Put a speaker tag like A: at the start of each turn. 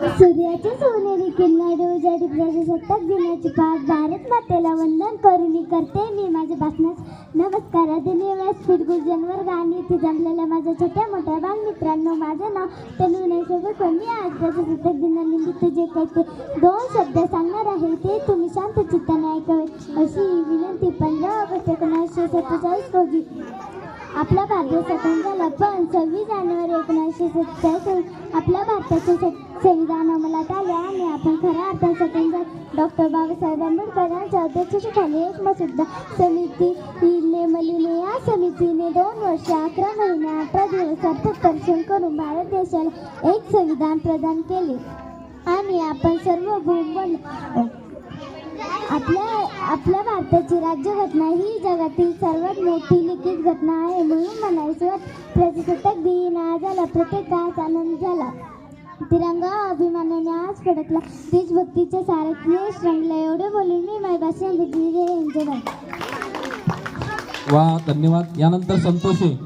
A: सूर्याची सोनेरी किरणाने उजाडी प्रजासत्ताक दिनाची पाठ भारत मातेला वंदन करून करते मी माझ्या भाषणात नमस्कार आदरणीय स्पीड गुरुजन गाणी आणि इथे जमलेल्या माझ्या छोट्या मोठ्या बालमित्रांनो माझं नाव तनु नैसर्गिक मी आज प्रजासत्ताक दिनानिमित्त जे काही ते दोन शब्द सांगणार आहे ते तुम्ही शांत चित्ताने ऐकावे. अशी विनंती पंधरा ऑगस्ट एकोणीसशे सत्तेचाळीस रोजी आपला भारत स्वतंत्र पण सव्वीस जानेवारी एकोणीसशे सत्तेचाळीस आपल्या भारताचे संविधान अंमलात आले आणि आपण खऱ्या अर्थात स्वतंत्र डॉक्टर बाबासाहेब आंबेडकर यांच्या अध्यक्षतेखाली एक मसुदा समिती नेमलीने या समितीने दोन वर्ष अकरा महिने अठरा दिवस अर्थक करून भारत देशाला एक संविधान प्रदान केले. आणि आपण सर्व भूम आपल्या आपल्या भारताची राज्यघटना ही जगातील सर्वात मोठी लिखित घटना आहे म्हणून म्हणायचं प्रजासत्ताक दिन आज झाला प्रत्येकास आनंद झाला. तिरंगा अभिमानाने आज फडकला. देशभक्तीच्या सारथी रंगला. एवढे बोलून मी माझ्या भाषण दिली जय हिंद
B: वा धन्यवाद. यानंतर संतोषी